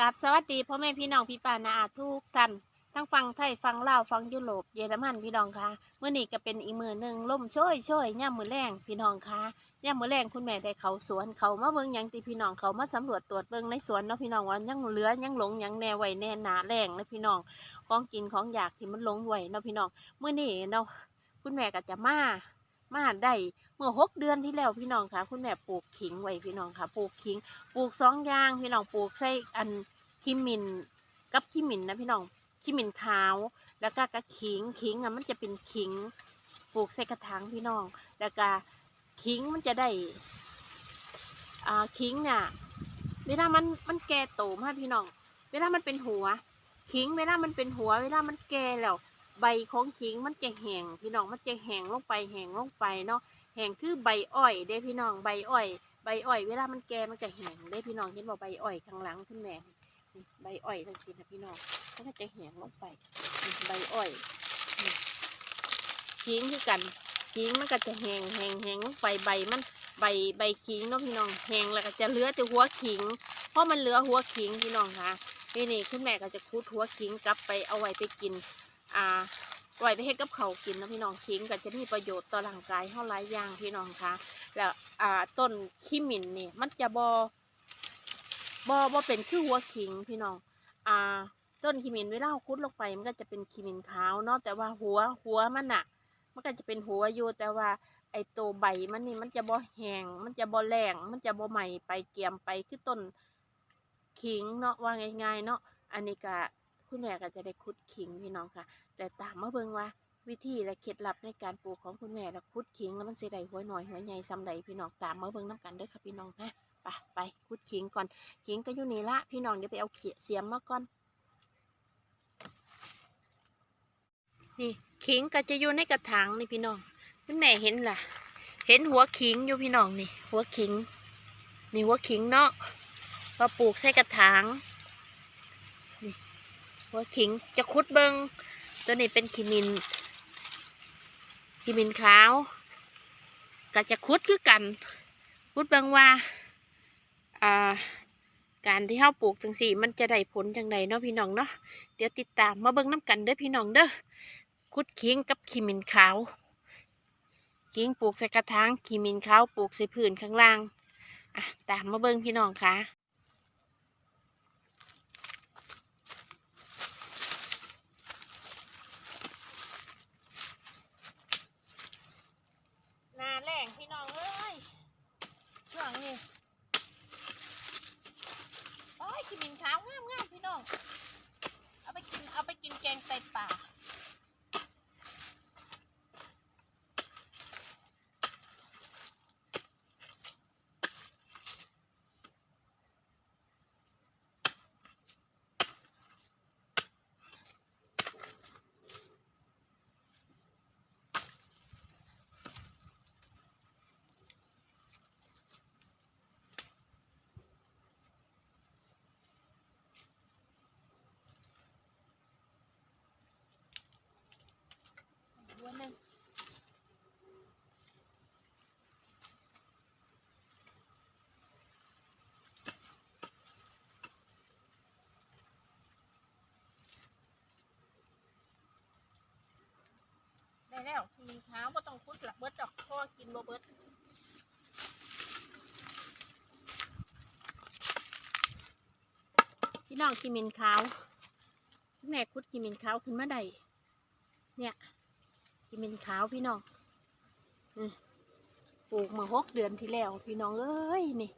กับสวัสดีพ่อแม่พี่น้องพี่ป้านาอาทุกท่านทั้งฟังไทยฟังลาวฟังยุโรปเยอรมันพี่น้องคะเมื่อนี้ก็เป็นอีกมือหนึ่งล่มช่วยช่วยย่ามือแรงพี่น้องคะย่ามือแรงคุณแม่ได้เขาสวนเขามาเบิ่งยังตีพี่น้องเขามาสำรวจตรวจเบิ่งในสวนเนาะพี่น้องว่ายังเหลือยังหลงยังแน่ไวแน่หนาแรงเลยพี่น้องของกินของอยากที่มันหลงไหวเนาะพี่น้องเมื่อนี้เนาะคุณแม่ก็จะมามาได้ มื่อหกเดือนที่แล้วพี่น้องค่ะ คุณแม่ปลูกขิงไว้พี่น้องค่ะ ปลูกขิง ปลูกสองอย่าง พี่น้องปลูกใส่อันขิมินกับขิมินนะพี่น้องขิมินขาว แล้วก็กระขิงขิงอะมันจะเป็นขิง ปลูกใส่กระถางพี่น้อง แล้วก็ขิงมันจะได้อ่าขิงน่ะเวลามันมันแก่โตมากพี่น้อง เวลามันเป็นหัวขิงเวลามันเป็นหัว เวลามันแก่แล้วใบของขิงมันจะแห้งพี่น้องมันจะแห้งลงไปแห้งลงไปเนาะ แห้งคือใบอ้อยเด้พี่น้องใบอ้อย ใบอ้อย เวลามันแก่มันจะแห้งได้พี่น้องเห็นบอกใบอ้อยข้างหลังคุณแม่นี่ใบอ้อยทั้งสิ้นนะพี่น้องมันก็จะแห้งลงไปนี่ใบอ้อยขิงคือกันขิงมันก็จะแห้งแห้งแห้งลงไปใบมันใบใบขิงเนาะพี่น้องแห้งแล้วก็จะเหลือแต่หัวขิง เพราะมันเหลือหัวขิงพี่น้องค่ะนี่นี่คุณแม่ก็จะคูดหัวขิงกลับไปเอาไว้ไปกิน อ่า ไว้ไปให้กับเขากินนะพี่น้องขิงก็จะมีประโยชน์ต่อร่างกายเท่าหลายอย่างพี่น้องคะแล้วอ่าต้นขี้หมิ่นนี่มันจะบอบอบอเป็นคือหัวขิงพี่น้องอ่าต้นขี้หมิ่นเวลาคุดลงไปมันก็จะเป็นขี้หมิ่นขาวเนาะแต่ว่าหัวหัวมันอะมันก็จะเป็นหัวอยู่แต่ว่าไอตัวใบมันนี่มันจะบอแห้งมันจะบอแรงมันจะบอใหม่ไปเกียมไปคือต้นขิงเนาะว่าง่ายๆเนาะอันนี้ก็ คุณแม่ก็จะได้คุดขิงพี่น้องค่ะ แต่ตามมาเบิ่งว่าวิธีและเคล็ดลับในการปลูกของคุณแม่และคุดขิงแล้วมันสิได้หัวหน่อยหัวใหญ่ซ้ำใดพี่น้องตามมาเบิ่งน้ำกันเด้อค่ะพี่น้องฮะไปไปคุดขิงก่อนขิงก็อยู่นี่ละพี่น้องเดี๋ยวไปเอาเขียเสียมมาก่อนนี่ขิงก็จะอยู่ในกระถางนี่พี่น้องคุณแม่เห็นล่ะ เห็นหัวขิงอยู่พี่น้องนี่ หัวขิง นี่หัวขิงเนาะพอปลูกใส่กระถาง หัวขิงจะคุดเบิงตัวนี้เป็นขีมินขีมินขาวก็จะคุดคือกัน คุดเบางว่าอ่าการที่เฮาปลูกจังสี่มันจะได้ผลจังใดเนาะพี่น้องเนาะเดี๋ยวติดตามมาเบิ่งน้ำกันเด้อพี่น้องเด้อคุดขิงกับขีมินขาวขิงปลูกใส่กระถางขีมินขาวปลูกใส่พื้นข้างล่างอะตามมาเบิ่งพี่น้องค่ะ นาแรงพี่น้องเอ้ย ช่วงนี้โอ้ยกินมินขาวงามงามๆพี่น้อง เอาไปกินเอาไปกินแกงไตป่า หัวหนึ่งได้ แล้วมีขาวก็ต้องคุดหลักเบิดดอกพ่อกินบ่เบิดพี่น้องกิมินขาวแม่คุดกิมินขาวขึ้นมาได้เนี่ยกิมินขาวพี่น้องอปลูกมาหกเดือนที่แล้ว พี่น้องเอ้ยนี่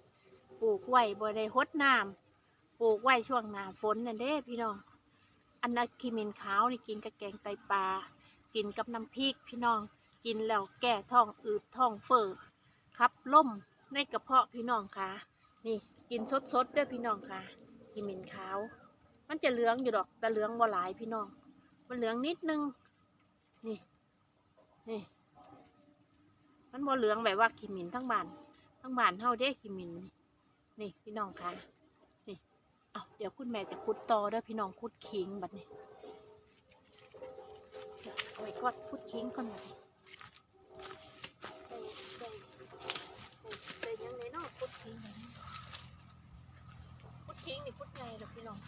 ปลูกไว้บ่ได้หดน้ำปลูกไว้ช่วงหน้าฝนนั่นเด้พี่น้องอันนั้นกิมินขาวนี่กินกับแกงไตปลา กินกับน้ำพริกพี่น้องกินแล้วแก้ท้องอืดท้องเฟ้อขับล่มในกระเพาะพี่น้องค่ะ นี่กินสดๆด้วยพี่น้องค่ะกินมินขาว มันจะเหลืองอยู่ดอกแต่เหลืองบ่หลายพี่น้อง มันเหลืองนิดนึง นี่ นี่ มันบ่เหลืองแบบว่าขีมินทั้งบานทั้งบานเฮาเด้ขีมินนี่นี่พี่น้องคะนี่เอาเดี๋ยวคุณแม่จะคุดต่อเด้อพี่น้องคุดขิงบัดนี้ ยวเอาไว้ก่อนคุดขิงก่อนบัดนี้ได้ได้ได้ได้ยังไงเนาะคุดขิงบัดนี้คุดคิงนี่พุดไงดอกพี่น้อง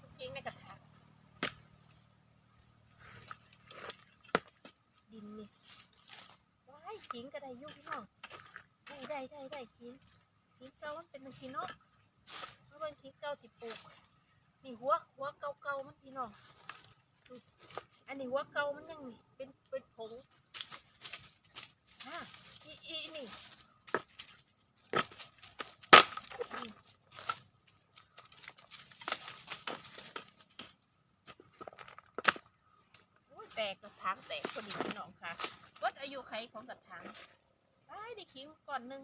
พุดคิงในกระถางดินนี่ว้ายคิงก็ได้ยุ่พี่น้องได้ได้ได้ได้คิงคิงเก่ามันเป็นมันชีเนาะเมื่อวันคิงเก่าที่ปลูกนี่หัวหัวเก่าเก่าๆมันพี่น้อง อันนี้หัวเก่ามันยังนี่เป็นเป็นผงอะอีอีนี่แตกกระถางแตกพอดีพี่น้องค่ะวัดอายุไขของกระถางไอ้ได้ขิงก่อนหนึ่ง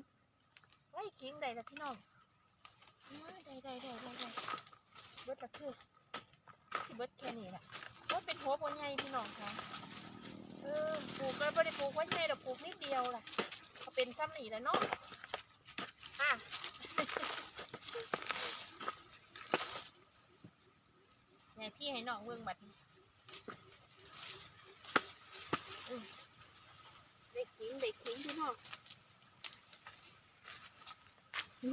ไว้ขิงได้ละพี่น้องได้ได้ได้ได้ได้เบิดละคือสิเบิดแค่นี้แหละ ว่าเป็นหัวบนใหญ่พี่น้องค่ะเออปลูกก็ไม่ได้ปลูกไว้ใหญ่ดอกปลูกนิดเดียวล่ะก็เป็นซ้ำนี่แหละเนาะอะไงพี่ให้น้องเบิ่งบัดนี้เด็กทิ้งเด็กทิ้งพี่น้อง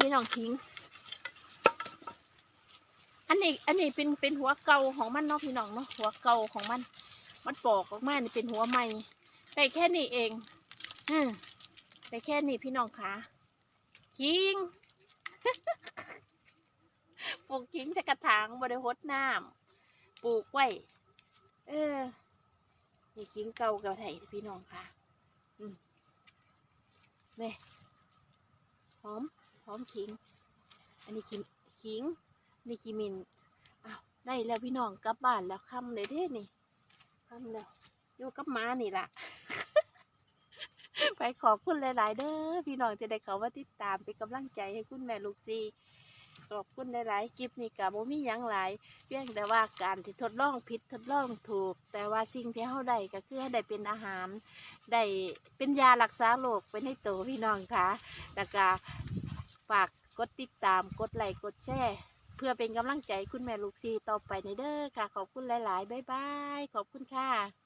พี่น้องทิ้ง อันนี้อันนี้เป็นเป็นหัวเก่าของมันเนาะพี่น้องเนาะหัวเก่าของมัน มันปอกออกมานี่เป็นหัวใหม่แต่แค่นี้เองอืมแต่แค่นี้พี่น้องคะทิ้งปลูกทิ้งจะกระถางบริหดน้ำปลูกไว้เออนี่ทิ้งเก่าเก่าไทยพี่น้องค่ะนี่หอมหอมขิง อันนี้ขิงขิง นี่กิมินอ้าวได้แล้วพี่น้องกลับบ้านแล้วค่ำเลยเด้นี่ค่ำแล้วอยู่กับม้านี่ล่ะ ไปขอบคุณหลาย ๆ เด้อพี่น้องที่ได้เขาว่าติดตามเป็นกำลังใจให้คุณแม่ลูกซีขอบคุณหลายๆคลิปนี้กับโมมีหยังหลาย เพียงแต่ว่าการที่ทดลองผิดทดลองถูก แต่ว่าสิ่งที่เขาได้ก็คือให้ได้เป็นอาหาร ได้เป็นยารักษาโรคไปในตัวพี่น้องค่ะแล้วก็ฝากกดติดตามกดไลค์กดแชร์ เพื่อเป็นกำลังใจคุณแม่ลูกซีต่อไปในเด้อค่ะ ขอบคุณหลาย ๆ บ๊ายบาย ขอบคุณค่ะ